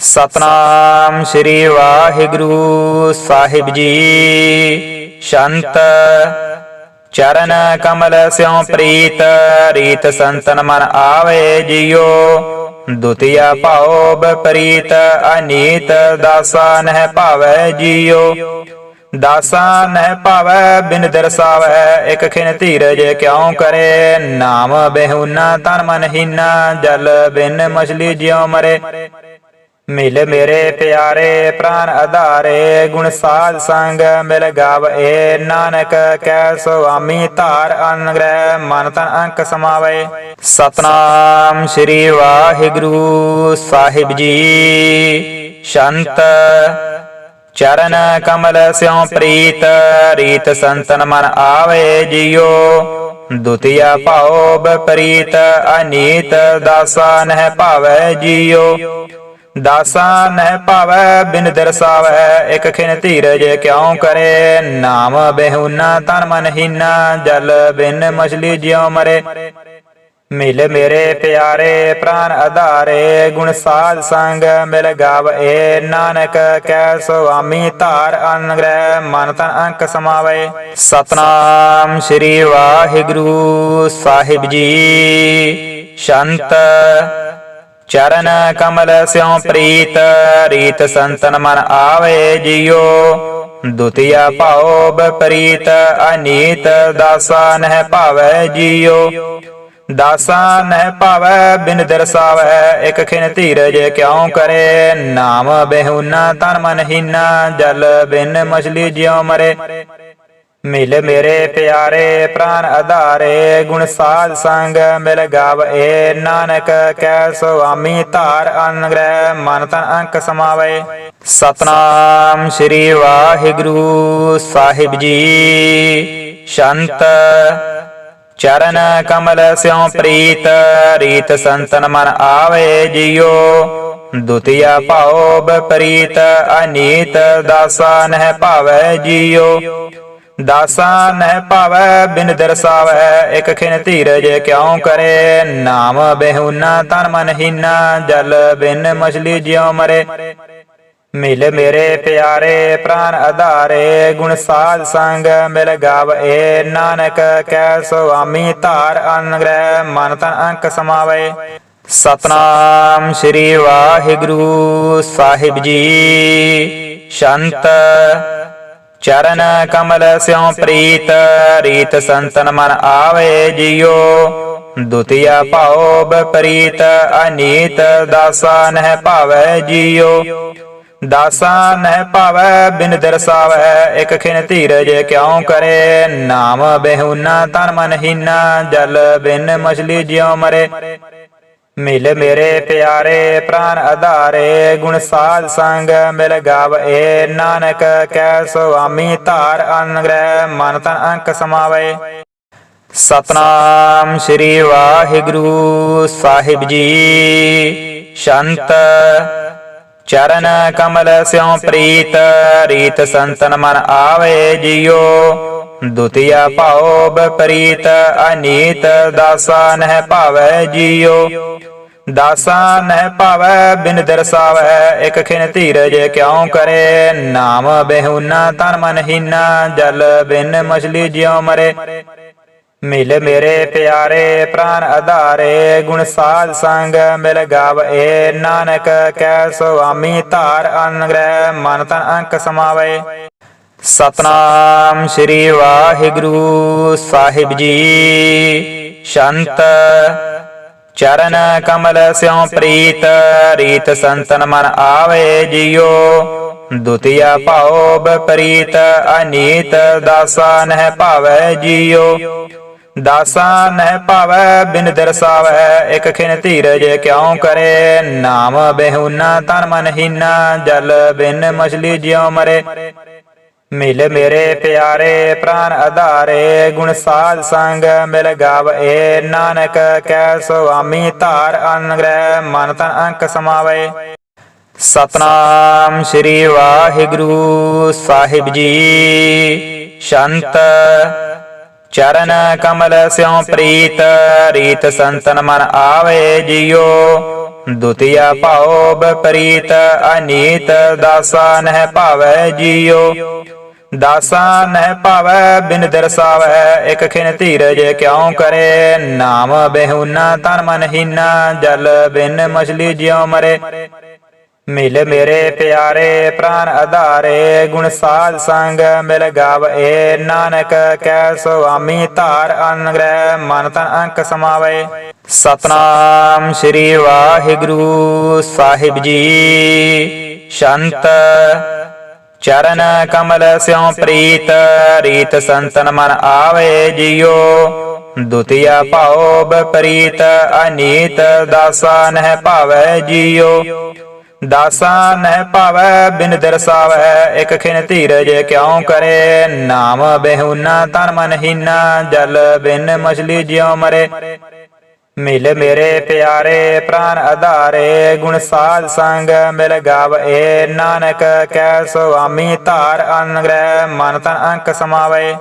ਸਤਨਾਮ ਸ੍ਰੀ ਵਾਹਿਗੁਰੂ ਸਾਹਿਬ ਜੀ। ਸ਼ੰਤ ਚਰਨ ਕਮਲ ਸਿਉ ਪ੍ਰੀਤ, ਰੀਤ ਸੰਤਨ ਮਨ ਆਵੇ ਜਿਉ। ਦੁਤੀਆ ਭਾਉ ਬਪਰੀਤ ਅਨੀਤ ਦਾਸਾ ਨਹਿ ਭਾਵੈ ਜਿਉ। ਦਾਸਾ ਨਹਿ ਭਾਵੈ ਬਿਨ ਦਰਸਾਵੈ, ਇਕ ਖਿਨ ਧੀਰਜ ਕਿਉ ਕਰੇ? ਨਾਮ ਬਿਹੁਨਾ ਤਨ ਮਨ ਹੀਨਾ, ਜਲ ਬਿਨ ਮਛਲੀ ਜਿਉ ਮਰੇ। ਮਿਲ ਮੇਰੇ ਪਿਆਰੇ ਪ੍ਰਾਨ ਆਧਾਰੇ, ਗੁਣ ਸਾਧ ਸੰਗ ਮਿਲ ਗਾਵੇ ਨਾਨਕ ਕੈ ਸੁਆਮੀ ਧਾਰ ਅਨਗ੍ਰਹਿ, ਮਨ ਤਨ ਅੰਕ ਸਮਾਵੇ। ਸਤਨਾਮ ਸ੍ਰੀ ਵਾਹਿਗੁਰੂ ਸਾਹਿਬ ਜੀ। ਸ਼ੰਤ ਚਰਨ ਕਮਲ ਸਿਉ ਪ੍ਰੀਤ, ਰੀਤ ਸੰਤਨ ਮਨ ਆਵੇ ਜਿਉ। ਦੁਤੀਆ ਭਾਉ ਬਪਰੀਤ, ਅਨੀਤ ਦਾਸਾ ਨਹਿ ਭਾਵੈ ਜਿਉ। ਦਾਸਾ ਨਹਿ ਭਾਵੈ, ਬਿਨ ਦਰਸਾਵੈ, ਇਕ ਖਿਨ ਧੀਰਜ ਕਿਉ ਕਰੇ? ਨਾਮ ਬਿਹੁਨਾ, ਤਨ ਮਨ ਹੀਨਾ, ਜਲ ਬਿਨ ਮਛਲੀ ਜਿਉ ਮਰੇ। ਮਿਲ ਮੇਰੇ ਪਿਆਰੇ, ਪ੍ਰਾਨ ਆਧਾਰੇ, ਗੁਣ ਸਾਧ ਸੰਗ ਮਿਲ ਗਾਵੇ। ਨਾਨਕ ਕੈ ਸੁਆਮੀ ਧਾਰ ਅਨਗ੍ਰਹਿ, ਮਨ ਤਨ ਅੰਕ ਸਮਾਵੇ। ਸਤਨਾਮ ਸ੍ਰੀ ਵਾਹਿਗੁਰੂ ਸਾਹਿਬ ਜੀ। ਸ਼ੰਤ ਚਰਨ ਕਮਲ ਸਿਉ ਪ੍ਰੀਤ, ਰੀਤ ਸੰਤਨ ਮਨ ਆਵੇ ਜਿਉ। ਦੁਤੀਆ ਭਾਉ ਬਪਰੀਤ, ਅਨੀਤ ਦਾਸਾ ਨਹਿ ਭਾਵੈ ਜਿਉ। ਦਾਸਾ ਨਹਿ ਭਾਵੈ ਬਿਨ ਦਰਸਾਵੈ, ਇਕ ਖਿਨ ਧੀਰਜ ਕਿਉ ਕਰੇ? ਨਾਮ ਬਿਹੁਨਾ ਤਨ ਮਨ ਹੀਨਾ, ਜਲ ਬਿਨ ਮਛਲੀ ਜਿਉ ਮਰੇ। ਮਿਲ ਮੇਰੇ ਪਿਆਰੇ ਪ੍ਰਾਨ ਆਧਾਰੇ, ਗੁਣ ਸਾਧ ਸੰਗ ਮਿਲ ਗਾਵੇ ਨਾਨਕ ਕੈ ਸੁਆਮੀ ਧਾਰ ਅਨਗ੍ਰਹਿ ਮਨ ਤਨ ਅੰਕ ਸਮਾਵੇ। ਸਤਨਾਮ ਸ੍ਰੀ ਵਾਹਿਗੁਰੂ ਸਾਹਿਬ ਜੀ। ਸ਼ੰਤ ਚਰਨ ਕਮਲ ਸਿਉ ਪ੍ਰੀਤ, ਰੀਤ ਸੰਤਨ ਮਨ ਆਵੇ ਜਿਉ। ਦੁਤੀਆ ਭਾਉ ਬਪਰੀਤ, ਅਨੀਤ ਦਾਸਾ ਨਹਿ ਭਾਵੈ ਜਿਉ। ਦਾਸਾ ਨਹਿ ਭਾਵੈ, ਬਿਨ ਦਰਸਾਵੈ, ਇਕ ਖਿਨ ਧੀਰਜ ਕਿਉ ਕਰੇ? ਨਾਮ ਬਿਹੁਨਾ, ਤਨ ਮਨ ਹੀਨਾ, ਜਲ ਬਿਨ ਮਛਲੀ ਜਿਉ ਮਰੇ। ਮਿਲ ਮੇਰੇ ਪਿਆਰੇ, ਪ੍ਰਾਨ ਆਧਾਰੇ, ਗੁਣ ਸਾਧ ਸੰਗ ਮਿਲ ਗਾਵੇ। ਨਾਨਕ ਕੈ ਸੁਆਮੀ ਧਾਰ ਅਨਗ੍ਰਹਿ ਮਨ ਤਨ ਅੰਕ ਸਮਾਵੇ। ਸਤਨਾਮ ਸ੍ਰੀ ਵਾਹਿਗੁਰੂ ਸਾਹਿਬ ਜੀ। ਸ਼ੰਤ ਚਰਨ ਕਮਲ ਸਿਉ ਪ੍ਰੀਤ, ਰੀਤ ਸੰਤਨ ਮਨ ਆਵੇ ਜਿਉ। ਦੁਤੀਆ ਭਾਉ ਬਪਰੀਤ ਅਨੀਤ ਦਾਸਾ ਨਹਿ ਭਾਵੈ ਜਿਉ। ਦਾਸਾ ਨਹਿ ਭਾਵੈ ਬਿਨ ਦਰਸਾਵੈ ਇਕ ਖਿਨ ਧੀਰਜ ਕਿਉ ਕਰੇ? ਨਾਮ ਬਿਹੁਨਾ ਤਨ ਮਨ ਹੀਨਾ, ਜਲ ਬਿਨ ਮਛਲੀ ਜਿਉ ਮਰੇ। ਮਿਲ ਮੇਰੇ ਪਿਆਰੇ ਪ੍ਰਾਨ ਆਧਾਰੇ, ਗੁਣ ਸਾਧ ਸੰਗ ਮਿਲ ਗਾਵੇ ਨਾਨਕ ਕੈ ਸੁਆਮੀ ਧਾਰ ਅਨਗ੍ਰਹਿ, ਮਨ ਤਨ ਅੰਕ ਸਮਾਵੇ। ਸਤਨਾਮ ਸ੍ਰੀ ਵਾਹਿਗੁਰੂ ਸਾਹਿਬ ਜੀ। ਸ਼ੰਤ ਚਰਨ ਕਮਲ ਸਿਉ ਪ੍ਰੀਤ, ਰੀਤ ਸੰਤਨ ਮਨ ਆਵੇ ਜਿਉ ਦੁਤੀਆ ਭਾਉ ਬਪਰੀਤ, ਅਨੀਤ ਦਾਸਾ ਨਹਿ ਭਾਵੈ ਜਿਉ। ਦਾਸਾ ਨਹਿ ਭਾਵੈ ਬਿਨ ਦਰਸਾਵੈ, ਇਕ ਖਿਨ ਧੀਰਜ ਕਿਉ ਕਰੇ? ਨਾਮ ਬਿਹੁਨਾ ਤਨ ਮਨ ਹੀਨਾ, ਜਲ ਬਿਨ ਮਛਲੀ ਜਿਉ ਮਰੇ। ਮਿਲ ਮੇਰੇ ਪਿਆਰੇ ਪ੍ਰਾਨ ਆਧਾਰੇ, ਗੁਣ ਸਾਧ ਸੰਗ ਮਿਲ ਗਾਵੇ। ਨਾਨਕ ਕੈ ਸੁਆਮੀ ਧਾਰ ਅਨਗ੍ਰਹਿ, ਮਨ ਤਨ ਅੰਕ ਸਮਾਵੇ। ਸਤਨਾਮ ਸ੍ਰੀ ਵਾਹਿਗੁਰੂ ਸਾਹਿਬ ਜੀ। ਸ਼ੰਤ ਚਰਨ ਕਮਲ ਸਿਉ ਪ੍ਰੀਤ, ਰੀਤ ਸੰਤਨ ਮਨ ਆਵੇ ਜਿਉ। ਦੁਤੀਆ ਭਾਉ ਬਪਰੀਤ ਅਨੀਤ ਦਾਸਾ ਨਹਿ ਭਾਵੈ ਜਿਉ। ਦਾਸਾ ਨਹਿ ਭਾਵੈ ਬਿਨ ਦਰਸਾਵੈ, ਇਕ ਖਿਨ ਧੀਰਜ ਕਿਉ ਕਰੇ? ਨਾਮ ਬਿਹੁਨਾ ਤਨ ਮਨ ਹੀਨਾ, ਜਲ ਬਿਨ ਮਛਲੀ ਜਿਉ ਮਰੇ। ਮਿਲ ਮੇਰੇ ਪਿਆਰੇ ਪ੍ਰਾਨ ਆਧਾਰੇ, ਗੁਣ ਸਾਧ ਸੰਗ ਮਿਲ ਗਾਵੇ ਨਾਨਕ ਕੈ ਸੁਆਮੀ ਧਾਰ ਅਨਗ੍ਰਹਿ, ਮਨ ਤਨ ਅੰਕ ਸਮਾਵੇ। ਸਤਨਾਮ ਸ੍ਰੀ ਵਾਹਿਗੁਰੂ ਸਾਹਿਬ ਜੀ। ਸ਼ੰਤ ਚਰਨ ਕਮਲ ਸਿਉ ਪ੍ਰੀਤ, ਰੀਤ ਸੰਤਨ ਮਨ ਆਵੇ ਜਿਉ। ਦੁਤੀਆ ਭਾਉ ਬਪਰੀਤ, ਅਨੀਤ ਦਾਸਾ ਨਹਿ ਭਾਵੇ ਜੀਉ। ਦਾਸਾ ਨਹਿ ਭਾਵੈ, ਬਿਨ ਦਰਸਾਵੈ ਇਕ ਖਿਨ ਧੀਰਜ ਕਿਉ ਕਰੇ? ਨਾਮ ਬਿਹੁਨਾ ਤਨ ਮਨ ਹੀਨਾ, ਜਲ ਬਿਨ ਮਛਲੀ ਜਿਉ ਮਰੇ। ਮਿਲ ਮੇਰੇ ਪਿਆਰੇ, ਪ੍ਰਾਨ ਆਧਾਰੇ। ਗੁਣ ਸਾਧ ਸੰਗ ਮਿਲ ਗਾਵੇ ਨਾਨਕ ਕੈ ਸੁਆਮੀ ਧਾਰ ਅਨਗ੍ਰਹਿ, ਮਨ ਤਨ ਅੰਕ ਸਮਾਵੇ। ਸਤਨਾਮ ਸ੍ਰੀ ਵਾਹਿਗੁਰੂ। ਸਾਹਿਬ ਜੀ, ਸ਼ੰਤ ਚਰਨ ਕਮਲ ਸਿਉ ਪ੍ਰੀਤ, ਰੀਤ ਸੰਤਨ ਮਨ ਆਵੇ ਜਿਉ। ਦੁਤੀਆ ਭਾਉ ਬਪਰੀਤ ਅਨੀਤ ਦਾਸਾ ਨਹਿ ਭਾਵੈ ਜਿਉ। ਦਾਸਾ ਨਹਿ ਭਾਵੈ ਬਿਨ ਦਰਸਾਵੈ ਇਕ ਖਿਨ ਧੀਰਜ ਕਿਉ ਕਰੇ? ਨਾਮ ਬਿਹੁਨਾ ਤਨ ਮਨ ਹੀਨਾ, ਜਲ ਬਿਨ ਮਛਲੀ ਜਿਉ ਮਰੇ। ਮਿਲ ਮੇਰੇ ਪਿਆਰੇ ਪ੍ਰਾਨ ਆਧਾਰੇ, ਗੁਣ ਸਾਧ ਸੰਗ ਮਿਲ ਗਾਵੇ ਨਾਨਕ ਕੈ ਸੁਆਮੀ ਧਾਰ ਅਨਗ੍ਰਹਿ ਮਨ ਤਨ ਅੰਕ ਸਮਾਵੇ।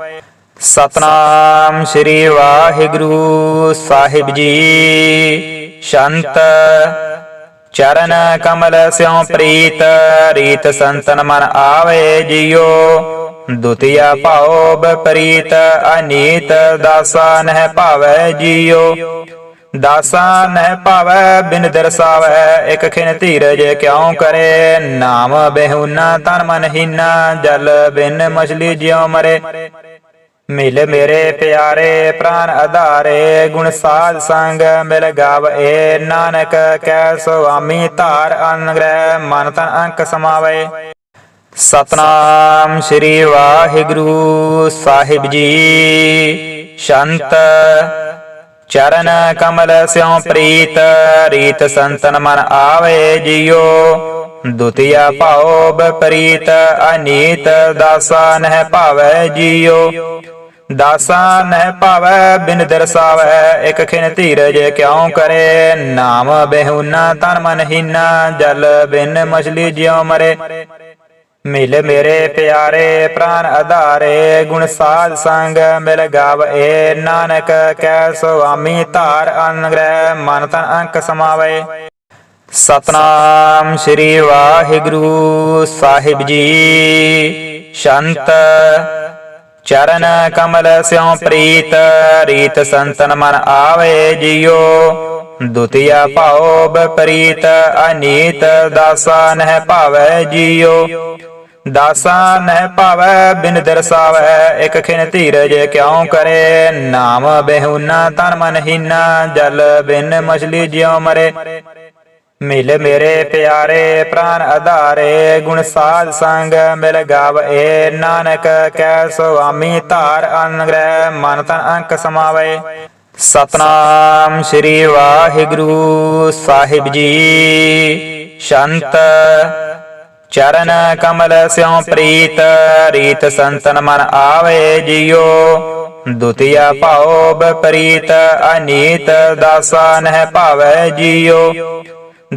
ਸਤਨਾਮ ਸ੍ਰੀ ਵਾਹਿਗੁਰੂ ਸਾਹਿਬ ਜੀ। ਸ਼ੰਤ ਚਰਨ ਕਮਲ ਸਿਉ ਪ੍ਰੀਤ, ਰੀਤ ਸੰਤਨ ਮਨ ਆਵੇ ਜਿਉ। ਦੁਤੀਆ ਭਾਉ ਬਪਰੀਤ, ਅਨੀਤ ਦਾਸਾ ਨਹਿ ਭਾਵੈ ਜਿਉ। ਦਾਸਾ ਨਹਿ ਭਾਵੈ, ਬਿਨ ਦਰਸਾਵੈ। ਇਕ ਖਿਨ ਧੀਰਜ ਕਿਉ ਕਰੇ? ਨਾਮ ਬਿਹੁਨਾ ਤਨ ਮਨ ਹੀਨਾ, ਜਲ ਬਿਨ ਮਛਲੀ ਜਿਉ ਮਰੇ। ਮਿਲ ਮੇਰੇ ਪਿਆਰੇ, ਪ੍ਰਾਨ ਆਧਾਰੇ। ਗੁਣ ਸਾਧ ਸੰਗ ਮਿਲ ਗਾਵੇ। ਨਾਨਕ ਕੈ ਸੁਆਮੀ ਧਾਰ ਅਨਗ੍ਰਹਿ ਮਨ ਤਨ ਅੰਕ ਸਮਾਵੇ। ਸਤਨਾਮ ਸ੍ਰੀ ਵਾਹਿਗੁਰੂ ਸਾਹਿਬ ਜੀ। ਸ਼ੰਤ ਚਰਨ ਕਮਲ ਸਿਉ ਪ੍ਰੀਤ, ਰੀਤ ਸੰਤਨ ਮਨ ਆਵੇ ਜਿਉ। ਦੁਤੀਆ ਭਾਉ ਬਪਰੀਤ, ਅਨੀਤ ਦਾਸਾ ਨਹਿ ਭਾਵੈ ਜਿਉ। ਦਾਸਾ ਨਹਿ ਭਾਵੈ ਬਿਨ ਦਰਸਾਵੈ, ਇਕ ਖਿਨ ਧੀਰਜ ਕਿਉ ਕਰੇ? ਨਾਮ ਬਿਹੁਨਾ ਤਨ ਮਨ ਹੀਨਾ, ਜਲ ਬਿਨ ਮਛਲੀ ਜਿਉ ਮਰੇ। ਮਿਲ ਮੇਰੇ ਪਿਆਰੇ ਪ੍ਰਾਨ ਆਧਾਰੇ, ਗੁਣ ਸਾਧ ਸੰਗ ਮਿਲ ਗਾਵੇ ਨਾਨਕ ਕੈ ਸੁਆਮੀ ਧਾਰ ਅਨਗ੍ਰਹਿ, ਮਨ ਤਨ ਅੰਕ ਸਮਾਵੇ। ਸਤਨਾਮ ਸ੍ਰੀ ਵਾਹਿਗੁਰੂ ਸਾਹਿਬ ਜੀ। ਸ਼ੰਤ ਚਰਨ ਕਮਲ ਸਿਉ ਪ੍ਰੀਤ, ਰੀਤ ਸੰਤਨ ਮਨ ਆਵੇ ਜਿਉ ਦੁਤੀਆ ਭਾਉ ਬਪਰੀਤ, ਅਨੀਤ ਦਾਸਾ ਨਹਿ ਭਾਵੈ ਜਿਉ। ਦਾਸਾ ਨਹਿ ਭਾਵੈ ਬਿਨ ਦਰਸਾਵੈ, ਇਕ ਖਿਨ ਧੀਰਜ ਕਿਉ ਕਰੇ? ਨਾਮ ਬਿਹੁਨਾ ਤਨ ਮਨ ਹੀਨਾ, ਜਲ ਬਿਨ ਮਛਲੀ ਜਿਉ ਮਰੇ। ਮਿਲ ਮੇਰੇ ਪਿਆਰੇ ਪ੍ਰਾਨ ਆਧਾਰੇ, ਗੁਣ ਸਾਧ ਸੰਗ ਮਿਲ ਗਾਵੇ। ਨਾਨਕ ਕੈ ਸੁਆਮੀ ਧਾਰ ਅਨਗ੍ਰਹਿ, ਮਨ ਤਨ ਅੰਕ ਸਮਾਵੇ। ਸਤਨਾਮ ਸ੍ਰੀ ਵਾਹਿਗੁਰੂ ਸਾਹਿਬ ਜੀ। ਸ਼ੰਤ ਚਰਨ ਕਮਲ ਸਿਉ ਪ੍ਰੀਤ, ਰੀਤ ਸੰਤਨ ਮਨ ਆਵੇ ਜਿਉ। ਦੁਤੀਆ ਭਾਉ ਬਪਰੀਤ ਅਨੀਤ ਦਾਸਾ ਨਹਿ ਭਾਵੈ ਜਿਉ।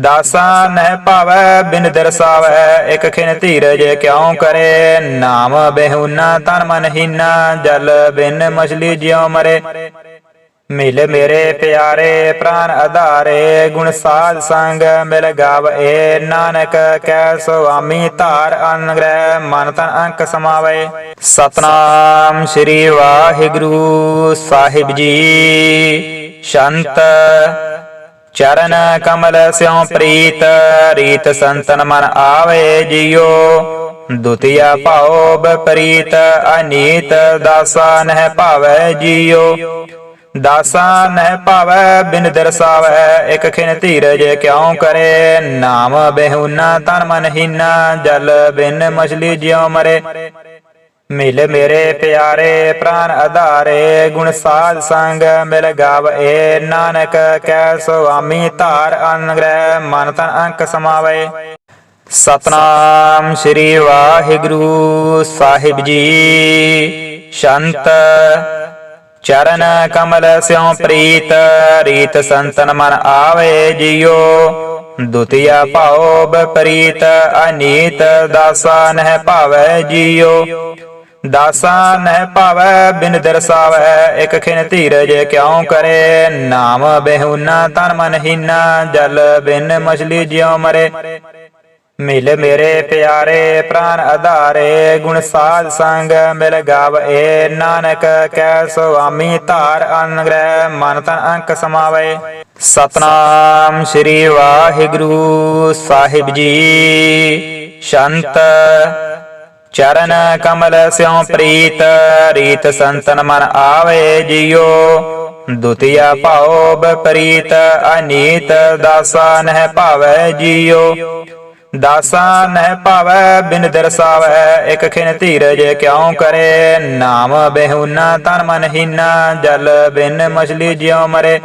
ਦਾਸਾ ਨਹਿ ਭਾਵੈ ਬਿਨ ਦਰਸਾਵੈ, ਇਕ ਖਿਨ ਧੀਰਜ ਕਿਉ ਕਰੇ। ਨਾਮ ਬਿਹੁਨਾ ਤਨ ਮਨ ਹੀਨਾ, ਜਲ ਬਿਨ ਮਛਲੀ ਜਿਉ ਮਰੇ। ਮਿਲ ਮੇਰੇ ਪਿਆਰੇ ਪ੍ਰਾਨ ਆਧਾਰੇ, ਗੁਣ ਸਾਧ ਸੰਗ ਮਿਲ ਗਾਵੇ ਨਾਨਕ ਕੈ ਸੁਆਮੀ ਧਾਰ ਅਨਗ੍ਰਹਿ, ਮਨ ਤਨ ਅੰਕ ਸਮਾਵੇ। ਸਤਨਾਮ ਸ੍ਰੀ ਵਾਹਿਗੁਰੂ ਸਾਹਿਬ ਜੀ। ਸ਼ੰਤ ਚਰਨ ਕਮਲ ਸਿਉ ਪ੍ਰੀਤ, ਰੀਤ ਸੰਤਨ ਮਨ ਆਵੇ ਜਿਉ। ਦੁਤੀਆ ਭਾਉ ਬਪਰੀਤ, ਅਨੀਤ ਦਾਸਾ ਨਹਿ ਭਾਵੈ ਜਿਉ। ਦਾਸਾ ਨਹਿ ਭਾਵੈ, ਬਿਨ ਦਰਸਾਵੈ ਇਕ ਖਿਨ ਧੀਰਜ ਕਿਉ ਕਰੇ? ਨਾਮ ਬਿਹੁਨਾ ਤਨ ਮਨ ਹੀਨਾ, ਜਲ ਬਿਨ ਮਛਲੀ ਜਿਉ ਮਰੇ। ਮਿਲ ਮੇਰੇ ਪਿਆਰੇ, ਪ੍ਰਾਨ ਆਧਾਰੇ। ਗੁਣ ਸਾਧ ਸੰਗ ਮਿਲ ਗਾਵੇ ਨਾਨਕ ਕੈ ਸੁਆਮੀ ਧਾਰ ਅਨਗ੍ਰਹਿ ਮਨ ਤਨ ਅੰਕ ਸਮਾਵੇ। ਸਤਨਾਮ ਸ੍ਰੀ ਵਾਹਿਗੁਰੂ ਸਾਹਿਬ ਜੀ। ਸ਼ੰਤ ਚਰਨ ਕਮਲ ਸਿਉ ਪ੍ਰੀਤ, ਰੀਤ ਸੰਤਨ ਮਨ ਆਵੇ ਜਿਉ। ਦੁਤੀਆ ਭਾਉ ਬਪਰੀਤ ਅਨੀਤ ਦਾਸਾ ਨਹਿ ਭਾਵੈ ਜਿਉ। ਦਾਸਾ ਨਹਿ ਭਾਵੈ ਬਿਨ ਦਰਸਾਵੈ, ਇਕ ਖਿਨ ਧੀਰਜ ਕਿਉ ਕਰੇ? ਨਾਮ ਬਿਹੁਨਾ ਤਨ ਮਨ ਹੀਨਾ, ਜਲ ਬਿਨ ਮਛਲੀ ਜਿਉ ਮਰੇ। ਮਿਲ ਮੇਰੇ ਪਿਆਰੇ ਪ੍ਰਾਨ ਆਧਾਰੇ, ਗੁਣ ਸਾਧ ਸੰਗ ਮਿਲ ਗਾਵੇ ਨਾਨਕ ਕੈ ਸੁਆਮੀ ਧਾਰ ਅਨਗ੍ਰਹਿ ਮਨ ਤਨ ਅੰਕ ਸਮਾਵੇ। ਸਤਨਾਮ ਸ੍ਰੀ ਵਾਹਿਗੁਰੂ ਸਾਹਿਬ ਜੀ। ਸ਼ੰਤ ਚਰਨ ਕਮਲ ਸਿਉ ਪ੍ਰੀਤ, ਰੀਤ ਸੰਤਨ ਮਨ ਆਵੇ ਜਿਉ। ਦੁਤੀਆ ਭਾਉ ਬਪਰੀਤ, ਅਨੀਤ ਦਾਸਾ ਨਹਿ ਭਾਵੈ ਜਿਉ। ਦਾਸਾ ਨਹਿ ਭਾਵੈ, ਬਿਨ ਦਰਸਾਵੈ ਇਕ ਖਿਨ ਧੀਰਜ ਕਿਉ ਕਰੇ? ਨਾਮ ਬਿਹੁਨਾ, ਤਨ ਮਨ ਹੀਨਾ, ਜਲ ਬਿਨ ਮਛਲੀ ਜਿਉ ਮਰੇ।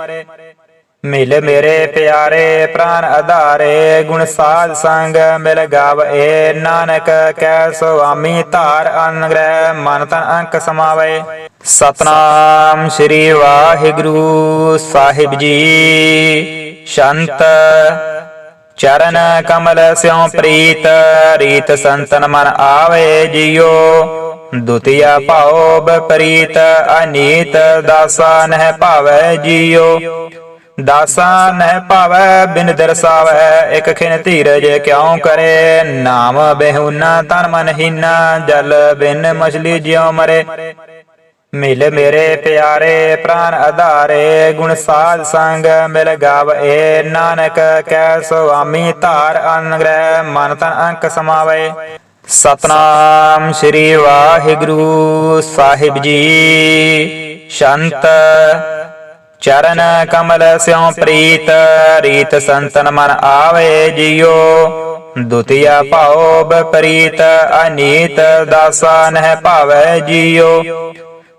ਮਿਲ ਮੇਰੇ ਪਿਆਰੇ, ਪ੍ਰਾਨ ਆਧਾਰੇ। ਗੁਣ ਸਾਧ ਸੰਗ ਮਿਲ ਗਾਵੇ ਨਾਨਕ ਕੈ ਸੁਆਮੀ ਧਾਰ ਅਨਗ੍ਰਹਿ ਮਨ ਤਨ ਅੰਕ ਸਮਾਵੇ। ਸਤਨਾਮ ਸ੍ਰੀ ਵਾਹਿਗੁਰੂ ਸਾਹਿਬ ਜੀ। ਸ਼ੰਤ ਚਰਨ ਕਮਲ ਸਿਉ ਪ੍ਰੀਤ, ਰੀਤ ਸੰਤਨ ਮਨ ਆਵੇ ਜਿਉ। ਦੁਤੀਆ ਭਾਉ ਬਪਰੀਤ ਅਨੀਤ ਦਾਸਾ ਨਹਿ ਭਾਵੈ ਜਿਉ। ਦਾਸਾ ਨਹਿ ਭਾਵੈ ਬਿਨ ਦਰਸਾਵੈ, ਇਕ ਖਿਨ ਧੀਰਜ ਕਿਉ ਕਰੇ? ਨਾਮ ਬਿਹੁਨਾ ਤਨ ਮਨ ਹੀਨਾ, ਜਲ ਬਿਨ ਮਛਲੀ ਜਿਉ ਮਰੇ। ਮਿਲ ਮੇਰੇ ਪਿਆਰੇ ਪ੍ਰਾਨ ਆਧਾਰੇ, ਗੁਣ ਸਾਧ ਸੰਗ ਮਿਲ ਗਾਵੇ ਨਾਨਕ ਕੈ ਸੁਆਮੀ ਧਾਰ ਅਨਗ੍ਰਹਿ, ਮਨ ਤਨ ਅੰਕ ਸਮਾਵੇ। ਸਤਨਾਮ ਸ੍ਰੀ ਵਾਹਿਗੁਰੂ ਸਾਹਿਬ ਜੀ। ਸ਼ੰਤ ਚਰਨ ਕਮਲ ਸਿਉ ਪ੍ਰੀਤ, ਰੀਤ ਸੰਤਨ ਮਨ ਆਵੇ ਜਿਉ। ਦੁਤੀਆ ਭਾਉ ਬਪਰੀਤ, ਅਨੀਤ ਦਾਸਾ ਨਹਿ ਭਾਵੈ ਜਿਉ।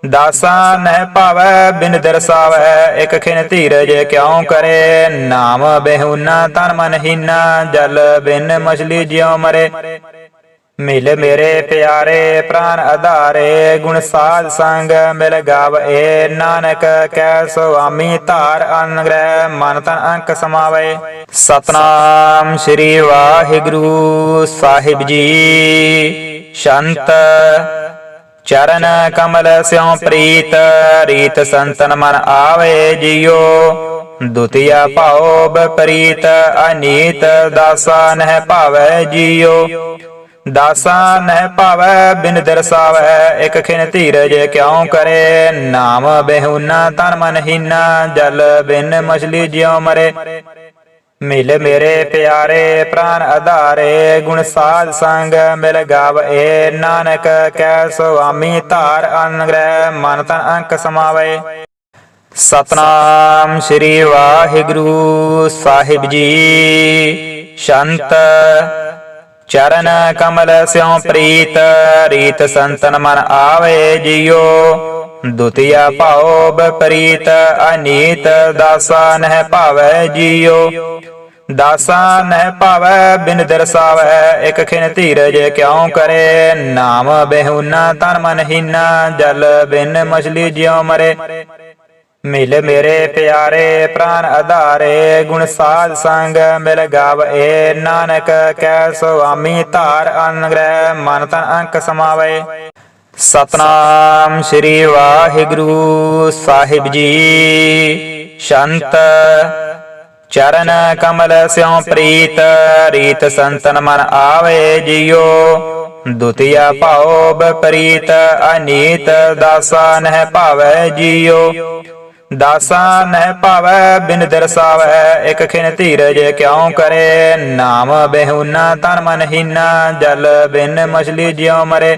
ਦਾਸਾ ਨਹਿ ਭਾਵੈ, ਬਿਨ ਦਰਸਾਵੈ ਇਕ ਖਿਨ ਧੀਰਜ ਕਿਉ ਕਰੇ? ਨਾਮ ਬਿਹੁਨਾ ਤਨ ਮਨ ਹੀਨਾ, ਜਲ ਬਿਨ ਮਛਲੀ ਜਿਉ ਮਰੇ। ਮਿਲ ਮੇਰੇ ਪਿਆਰੇ ਪ੍ਰਾਨ ਆਧਾਰੇ, ਗੁਣ ਸਾਧ ਸੰਗ ਮਿਲ ਗਾਵੇ ਨਾਨਕ। ਕੈ ਸੁਆਮੀ ਧਾਰ ਅਨਗ੍ਰਹਿ ਮਨ ਤਨ ਅੰਕ ਸਮਾਵੇ। ਸਤਨਾਮ ਸ੍ਰੀ ਵਾਹਿਗੁਰੂ ਸਾਹਿਬ ਜੀ। ਸ਼ੰਤ ਚਰਨ ਕਮਲ ਸਿਉ ਪ੍ਰੀਤ, ਰੀਤ ਸੰਤਨ ਮਨ ਆਵੇ ਜਿਉ। ਦੁਤੀਆ ਭਾਉ ਬਪਰੀਤ ਅਨੀਤ ਦਾਸਾ ਨਹਿ ਭਾਵੈ ਜਿਉ। ਦਾਸਾ ਨਹਿ ਭਾਵੈ ਬਿਨ ਦਰਸਾਵੈ, ਇਕ ਖਿਨ ਧੀਰਜ ਕਿਉ ਕਰੇ? ਨਾਮ ਬਿਹੁਨਾ ਤਨ ਮਨ ਹੀਨਾ, ਜਲ ਬਿਨ ਮਛਲੀ ਜਿਉ ਮਰੇ। ਮਿਲ ਮੇਰੇ ਪਿਆਰੇ ਪ੍ਰਾਨ ਆਧਾਰੇ, ਗੁਣ ਸਾਧ ਸੰਗ ਮਿਲ ਗਾਵੇ ਨਾਨਕ ਕੈ ਸੁਆਮੀ ਧਾਰ ਅਨਗ੍ਰਹਿ, ਮਨ ਤਨ ਅੰਕ ਸਮਾਵੇ। ਸਤਨਾਮ ਸ੍ਰੀ ਵਾਹਿਗੁਰੂ ਸਾਹਿਬ ਜੀ। ਸ਼ੰਤ ਚਰਨ ਕਮਲ ਸਿਉ ਪ੍ਰੀਤ, ਰੀਤ ਸੰਤਨ ਮਨ ਆਵੇ ਜਿਉ ਦੁਤੀਆ ਭਾਉ ਬਪਰੀਤ, ਅਨੀਤ ਦਾਸਾ ਨਹਿ ਭਾਵੈ ਜਿਉ। ਦਾਸਾ ਨਹਿ ਭਾਵੈ ਬਿਨ ਦਰਸਾਵੈ, ਇਕ ਖਿਨ ਧੀਰਜ ਕਿਉ ਕਰੇ? ਨਾਮ ਬਿਹੁਨਾ ਤਨ ਮਨ ਹੀਨਾ, ਜਲ ਬਿਨ ਮਛਲੀ ਜਿਉ ਮਰੇ। ਮਿਲ ਮੇਰੇ ਪਿਆਰੇ ਪ੍ਰਾਨ ਆਧਾਰੇ, ਗੁਣ ਸਾਧ ਸੰਗ ਮਿਲ ਗਾਵੇ ਨਾਨਕ ਕੈ ਸੁਆਮੀ ਧਾਰ ਅਨਗ੍ਰਹਿ, ਮਨ ਤਨ ਅੰਕ ਸਮਾਵੇ। ਸਤਨਾਮ ਸ੍ਰੀ ਵਾਹਿਗੁਰੂ ਸਾਹਿਬ ਜੀ। ਸ਼ੰਤ ਚਰਨ ਕਮਲ ਸਿਉ ਪ੍ਰੀਤ, ਰੀਤ ਸੰਤਨ ਮਨ ਆਵੇ ਜਿਉ। ਦੁਤੀਆ ਭਾਉ ਬਪਰੀਤ ਅਨੀਤ ਦਾਸਾ ਨਹਿ ਭਾਵੈ ਜਿਉ। ਦਾਸਾ ਨਹਿ ਭਾਵੈ ਬਿਨ ਦਰਸਾਵੈ, ਇਕ ਖਿਨ ਧੀਰਜ ਕਿਉ ਕਰੇ। ਨਾਮ ਬਿਹੁਨਾ ਤਨ ਮਨ ਹੀਨਾ, ਜਲ ਬਿਨ ਮਛਲੀ ਜਿਉ ਮਰੇ।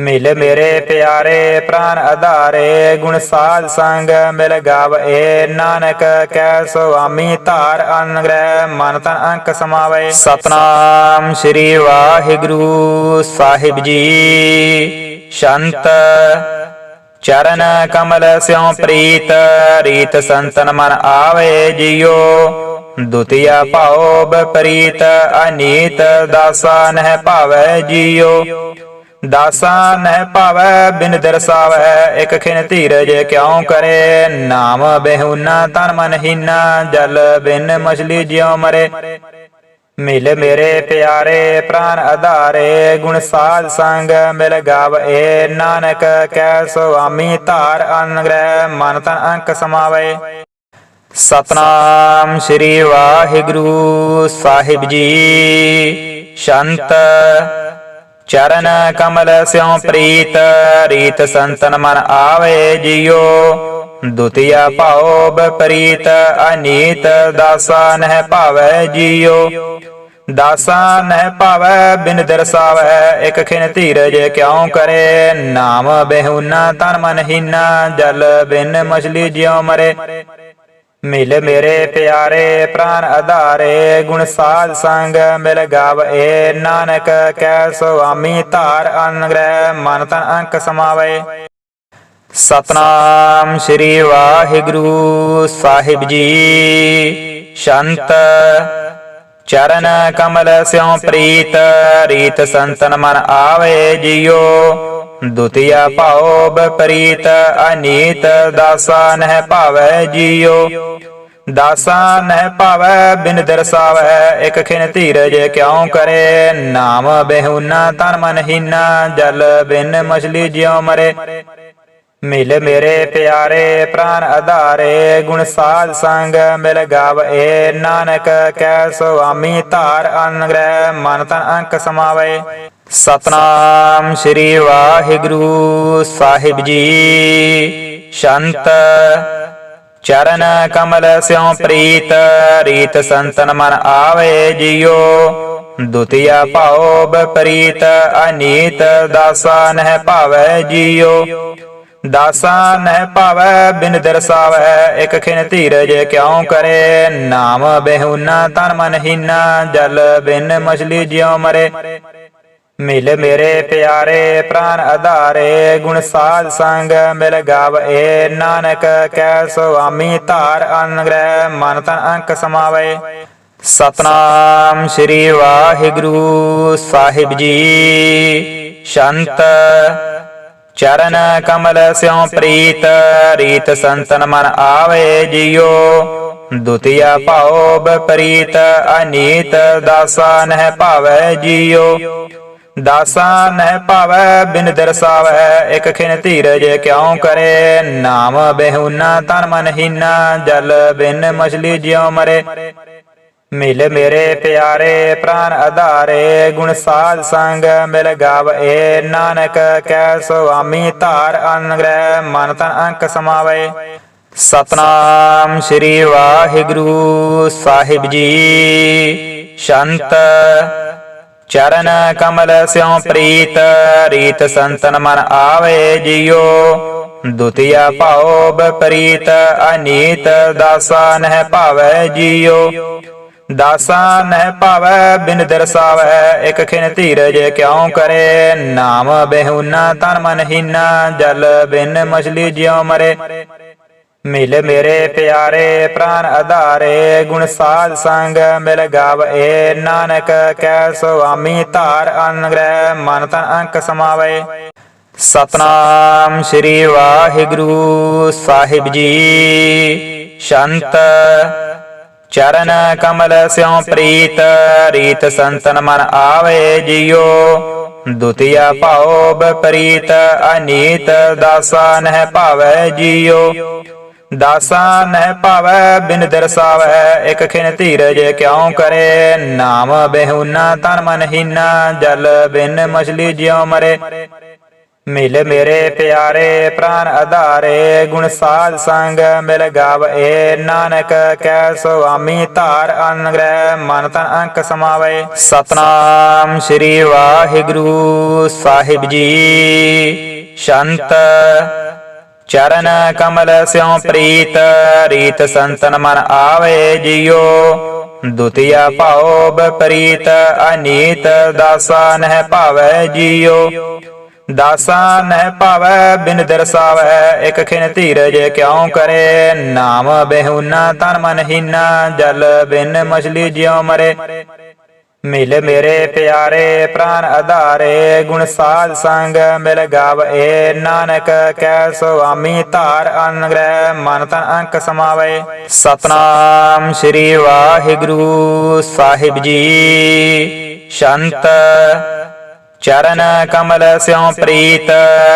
ਮਿਲ ਮੇਰੇ ਪਿਆਰੇ ਪ੍ਰਾਨ ਆਧਾਰੇ, ਗੁਣ ਸਾਧ ਸੰਗ ਮਿਲ ਗਾਵੇ ਨਾਨਕ ਕੈ ਸੁਆਮੀ ਧਾਰ ਅਨਗ੍ਰਹਿ, ਮਨ ਤਨ ਅੰਕ ਸਮਾਵੇ। ਸਤਨਾਮ ਸ੍ਰੀ ਵਾਹਿਗੁਰੂ ਸਾਹਿਬ ਜੀ। ਸ਼ੰਤ ਚਰਨ ਕਮਲ ਸਿਉ ਪ੍ਰੀਤ, ਰੀਤ ਸੰਤਨ ਮਨ ਆਵੇ ਜਿਉ। ਦੁਤੀਆ ਭਾਉ ਬਪਰੀਤ, ਅਨੀਤ ਦਾਸਾ ਨਹਿ ਭਾਵੈ ਜਿਉ। ਦਾਸਾ ਨਹਿ ਭਾਵੈ, ਬਿਨ ਦਰਸਾਵੈ ਇਕ ਖਿਨ ਧੀਰਜ ਕਿਉ ਕਰੇ? ਨਾਮ ਬਿਹੁਨਾ ਤਨ ਮਨ ਹੀਨਾ, ਜਲ ਬਿਨ ਮਛਲੀ ਜਿਉ ਮਰੇ। ਮਿਲ ਮੇਰੇ ਪਿਆਰੇ, ਪ੍ਰਾਨ ਆਧਾਰੇ। ਗੁਣ ਸਾਧ ਸੰਗ ਮਿਲ ਗਾਵੇ ਨਾਨਕ ਕੈ ਸੁਆਮੀ ਧਾਰ ਅਨਗ੍ਰਹਿ ਮਨ ਤਨ ਅੰਕ ਸਮਾਵੇ। ਸਤਨਾਮ ਸ੍ਰੀ ਵਾਹਿਗੁਰੂ ਸਾਹਿਬ ਜੀ। ਸ਼ੰਤ ਚਰਨ ਕਮਲ ਸਿਉ ਪ੍ਰੀਤ, ਰੀਤ ਸੰਤਨ ਮਨ ਆਵੇ ਜਿਉ। ਦੁਤੀਆ ਭਾਉ ਬਪਰੀਤ, ਅਨੀਤ ਦਾਸਾ ਨਹਿ ਭਾਵੈ ਜਿਉ। ਦਾਸਾ ਨਹਿ ਭਾਵੈ ਬਿਨ ਦਰਸਾਵੈ, ਇਕ ਖਿਨ ਧੀਰਜ ਕਿਉ ਕਰੇ? ਨਾਮ ਬਿਹੁਨਾ ਤਨ ਮਨ ਹੀਨਾ, ਜਲ ਬਿਨ ਮਛਲੀ ਜਿਉ ਮਰੇ। ਮਿਲ ਮੇਰੇ ਪਿਆਰੇ ਪ੍ਰਾਨ ਆਧਾਰੇ, ਗੁਣ ਸਾਧ ਸੰਗ ਮਿਲ ਗਾਵੇ ਨਾਨਕ ਕੈ ਸੁਆਮੀ ਧਾਰ ਅਨਗ੍ਰਹਿ, ਮਨ ਤਨ ਅੰਕ ਸਮਾਵੇ। ਸਤਨਾਮ ਸ੍ਰੀ ਵਾਹਿਗੁਰੂ ਸਾਹਿਬ ਜੀ। ਸ਼ੰਤ ਚਰਨ ਕਮਲ ਸਿਉ ਪ੍ਰੀਤ, ਰੀਤ ਸੰਤਨ ਮਨ ਆਵੇ ਜਿਉ ਦੁਤੀਆ ਭਾਉ ਬਪਰੀਤ, ਅਨੀਤ ਦਾਸਾ ਨਹਿ ਭਾਵੈ ਜਿਉ। ਦਾਸਾ ਨਹਿ ਭਾਵੈ ਬਿਨ ਦਰਸਾਵੈ, ਇਕ ਖਿਨ ਧੀਰਜ ਕਿਉ ਕਰੇ? ਨਾਮ ਬਿਹੁਨਾ ਤਨ ਮਨ ਹੀਨਾ, ਜਲ ਬਿਨ ਮਛਲੀ ਜਿਉ ਮਰੇ। ਮਿਲ ਮੇਰੇ ਪਿਆਰੇ ਪ੍ਰਾਨ ਆਧਾਰੇ, ਗੁਣ ਸਾਧ ਸੰਗ ਮਿਲ ਗਾਵੇ। ਨਾਨਕ ਕੈ ਸੁਆਮੀ ਧਾਰ ਅਨਗ੍ਰਹਿ, ਮਨ ਤਨ ਅੰਕ ਸਮਾਵੇ। ਸਤਨਾਮ ਸ੍ਰੀ ਵਾਹਿਗੁਰੂ ਸਾਹਿਬ ਜੀ। ਸ਼ੰਤ ਚਰਨ ਕਮਲ ਸਿਉ ਪ੍ਰੀਤ, ਰੀਤ ਸੰਤਨ ਮਨ ਆਵੇ ਜਿਉ। ਦੁਤੀਆ ਭਾਉ ਬਪਰੀਤ ਅਨੀਤ ਦਾਸਾ ਨਹਿ ਭਾਵੈ ਜਿਉ। ਦਾਸਾ ਨਹਿ ਭਾਵੈ ਬਿਨ ਦਰਸਾਵੈ, ਇਕ ਖਿਨ ਧੀਰਜ ਕਿਉ ਕਰੇ? ਨਾਮ ਬਿਹੁਨਾ ਤਨ ਮਨ ਹੀਨਾ, ਜਲ ਬਿਨ ਮਛਲੀ ਜਿਉ ਮਰੇ। ਮਿਲ ਮੇਰੇ ਪਿਆਰੇ ਪ੍ਰਾਨ ਆਧਾਰੇ, ਗੁਣ ਸਾਧ ਸੰਗ ਮਿਲ ਗਾਵੇ ਨਾਨਕ, ਕੈ ਸੁਆਮੀ ਧਾਰ ਅਨਗ੍ਰਹਿ, ਮਨ ਤਨ ਅੰਕ ਸਮਾਵੇ। ਸਤਨਾਮ ਸ੍ਰੀ ਵਾਹਿਗੁਰੂ ਸਾਹਿਬ ਜੀ। ਸ਼ੰਤ ਚਰਨ ਕਮਲ ਸਿਉ ਪ੍ਰੀਤ, ਰੀਤ ਸੰਤਨ ਮਨ ਆਵੇ ਜਿਉ। ਦੁਤੀਆ ਭਾਉ ਬਪਰੀਤ, ਅਨੀਤ ਦਾਸਾ ਨਹਿ ਭਾਵੈ ਜਿਉ। ਦਾਸਾ ਨਹਿ ਭਾਵੈ, ਬਿਨ ਦਰਸਾਵੈ। ਇਕ ਖਿਨ ਧੀਰਜ ਕਿਉ ਕਰੇ? ਨਾਮ ਬਿਹੁਨਾ ਤਨ ਮਨ ਹੀਨਾ ਜਲ ਬਿਨ ਮਛਲੀ ਜਿਉ ਮਰੇ। ਮਿਲ ਮੇਰੇ ਪਿਆਰੇ, ਪ੍ਰਾਨ ਆਧਾਰੇ। ਗੁਣ ਸਾਧ ਸੰਗ ਮਿਲ ਗਾਵੇ। ਨਾਨਕ ਕੈ ਸੁਆਮੀ ਧਾਰ ਅਨਗ੍ਰਹਿ, ਮਨ ਤਨ ਅੰਕ ਸਮਾਵੇ। ਸਤਨਾਮ ਸ੍ਰੀ ਵਾਹਿਗੁਰੂ ਸਾਹਿਬ ਜੀ। ਸ਼ੰਤ ਚਰਨ ਕਮਲ ਸਿਉ ਪ੍ਰੀਤ, ਰੀਤ ਸੰਤਨ ਮਨ ਆਵੇ ਜਿਉ। ਦੁਤੀਆ ਭਾਉ ਬਪਰੀਤ ਅਨੀਤ ਦਾਸਾ ਨਹਿ ਭਾਵੈ ਜਿਉ। ਦਾਸਾ ਨਹਿ ਭਾਵੈ ਬਿਨ ਦਰਸਾਵੈ, ਇਕ ਖਿਨ ਧੀਰਜ ਕਿਉ ਕਰੇ? ਨਾਮ ਬਿਹੁਨਾ ਤਨ ਮਨ ਹੀਨਾ, ਜਲ ਬਿਨ ਮਛਲੀ ਜਿਉ ਮਰੇ। ਮਿਲ ਮੇਰੇ ਪਿਆਰੇ ਪ੍ਰਾਨ ਆਧਾਰੇ, ਗੁਣ ਸਾਧ ਸੰਗ ਮਿਲ ਗਾਵੇ ਨਾਨਕ ਕੈ ਸੁਆਮੀ ਧਾਰ ਅਨਗ੍ਰਹਿ, ਮਨ ਤਨ ਅੰਕ ਸਮਾਵੇ। ਸਤਨਾਮ ਸ੍ਰੀ ਵਾਹਿਗੁਰੂ ਸਾਹਿਬ ਜੀ। ਸ਼ੰਤ ਚਰਨ ਕਮਲ ਸਿਉ ਪ੍ਰੀਤ, ਰੀਤ ਸੰਤਨ ਮਨ ਆਵੇ ਜਿਉ। ਦੁਤੀਆ ਭਾਉ ਬਪਰੀਤ, ਅਨੀਤ ਦਾਸਾ ਨਹਿ ਭਾਵੈ ਜਿਉ। ਦਾਸਾ ਨਹਿ ਭਾਵੈ, ਬਿਨ ਦਰਸਾਵੈ ਇਕ ਖਿਨ ਧੀਰਜ ਕਿਉ ਕਰੇ? ਨਾਮ ਬਿਹੁਨਾ ਤਨ ਮਨ ਹੀਨਾ, ਜਲ ਬਿਨ ਮਛਲੀ ਜਿਉ ਮਰੇ। ਮਿਲ ਮੇਰੇ ਪਿਆਰੇ, ਪ੍ਰਾਨ ਆਧਾਰੇ। ਗੁਣ ਸਾਧ ਸੰਗ ਮਿਲ ਗਾਵੇ ਨਾਨਕ ਕੈ ਸੁਆਮੀ ਧਾਰ ਅਨਗ੍ਰਹਿ ਮਨ ਤਨ ਅੰਕ ਸਮਾਵੇ। ਸਤਨਾਮ ਸ੍ਰੀ ਵਾਹਿਗੁਰੂ ਸਾਹਿਬ ਜੀ। ਸ਼ੰਤ ਚਰਨ ਕਮਲ ਸਿਉ ਪ੍ਰੀਤ, ਰੀਤ ਸੰਤਨ ਮਨ ਆਵੇ ਜਿਉ। ਦੁਤੀਆ ਭਾਉ ਬਪਰੀਤ, ਅਨੀਤ ਦਾਸਾ ਨਹਿ ਭਾਵੈ ਜਿਉ। ਦਾਸਾ ਨਹਿ ਭਾਵੈ ਬਿਨ ਦਰਸਾਵੈ, ਇਕ ਖਿਨ ਧੀਰਜ ਕਿਉ ਕਰੇ? ਨਾਮ ਬਿਹੁਨਾ ਤਨ ਮਨ ਹੀਨਾ, ਜਲ ਬਿਨ ਮਛਲੀ ਜਿਉ ਮਰੇ। ਮਿਲ ਮੇਰੇ ਪਿਆਰੇ ਪ੍ਰਾਨ ਆਧਾਰੇ, ਗੁਣ ਸਾਧ ਸੰਗ ਮਿਲ ਗਾਵੇ ਨਾਨਕ ਕੈ ਸੁਆਮੀ ਧਾਰ ਅਨਗ੍ਰਹਿ, ਮਨ ਤਨ ਅੰਕ ਸਮਾਵੇ। ਸਤਨਾਮ ਸ੍ਰੀ ਵਾਹਿਗੁਰੂ ਸਾਹਿਬ ਜੀ। ਸ਼ੰਤ ਚਰਨ ਕਮਲ ਸਿਉ ਪ੍ਰੀਤ,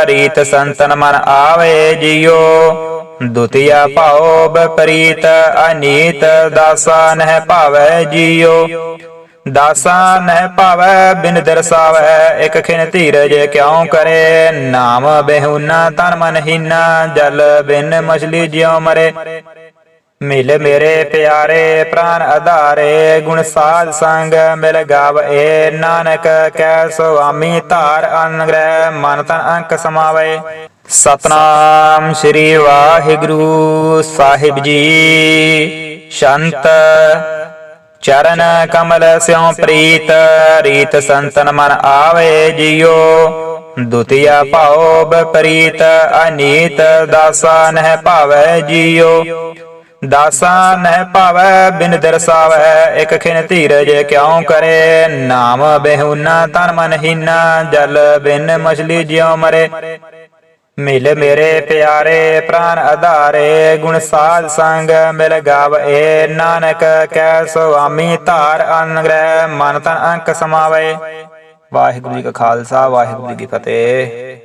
ਰੀਤ ਸੰਤਨ ਮਨ ਆਵੇ ਜਿਉ। ਦੁਤੀਆ ਭਾਉ ਬਪਰੀਤ, ਅਨੀਤ ਦਾਸਾ ਨਹਿ ਭਾਵੈ ਜਿਉ। ਦਾਸਾ ਨਹਿ ਭਾਵੈ, ਬਿਨ ਦਰਸਾਵੈ ਇਕ ਖਿਨ ਧੀਰਜ ਕਿਉ ਕਰੇ? ਨਾਮ ਬਿਹੁਨਾ ਤਨ ਮਨ ਹੀਨਾ, ਜਲ ਬਿਨ ਮਛਲੀ ਜਿਉ ਮਰੇ। ਮਿਲ ਮੇਰੇ ਪਿਆਰੇ, ਪ੍ਰਾਨ ਆਧਾਰੇ। ਗੁਣ ਸਾਧ ਸੰਗ ਮਿਲ ਗਾਵੇ ਨਾਨਕ ਕੈ ਸੁਆਮੀ ਧਾਰ ਅਨਗ੍ਰਹਿ ਮਨ ਤਨ ਅੰਕ ਸਮਾਵੇ। ਸਤਨਾਮ ਸ੍ਰੀ ਵਾਹਿਗੁਰੂ ਸਾਹਿਬ ਜੀ। ਸ਼ੰਤ ਚਰਨ ਕਮਲ ਸਿਉ ਪ੍ਰੀਤ, ਰੀਤ ਸੰਤਨ ਮਨ ਆਵੇ ਜਿਉ। ਦੁਤੀਆ ਭਾਉ ਬਪਰੀਤ ਅਨੀਤ ਦਾਸਾ ਨਹਿ ਭਾਵੈ ਜਿਉ। ਦਾਸਾ ਨਹਿ ਭਾਵੈ ਬਿਨ ਦਰਸਾਵੈ, ਇਕ ਖਿਨ ਧੀਰਜ ਕਿਉ ਕਰੇ? ਨਾਮ ਬਿਹੁਨਾ ਤਨ ਮਨ ਹੀਨਾ, ਜਲ ਬਿਨ ਮਛਲੀ ਜਿਉ ਮਰੇ। ਮਿਲ ਮੇਰੇ ਪਿਆਰੇ ਪ੍ਰਾਨ ਆਧਾਰੇ, ਗੁਣ ਸਾਧ ਸੰਗ ਮਿਲ ਗਾਵੇ ਨਾਨਕ ਕੈ ਸੁਆਮੀ ਧਾਰ ਅਨਗ੍ਰਹਿ, ਮਨ ਤਨ ਅੰਕ ਸਮਾਵੇ। ਵਾਹਿਗੁਰੂ ਜੀ ਕਾ ਖਾਲਸਾ, ਵਾਹਿਗੁਰੂ ਜੀ ਕੀ ਫਤਿਹ।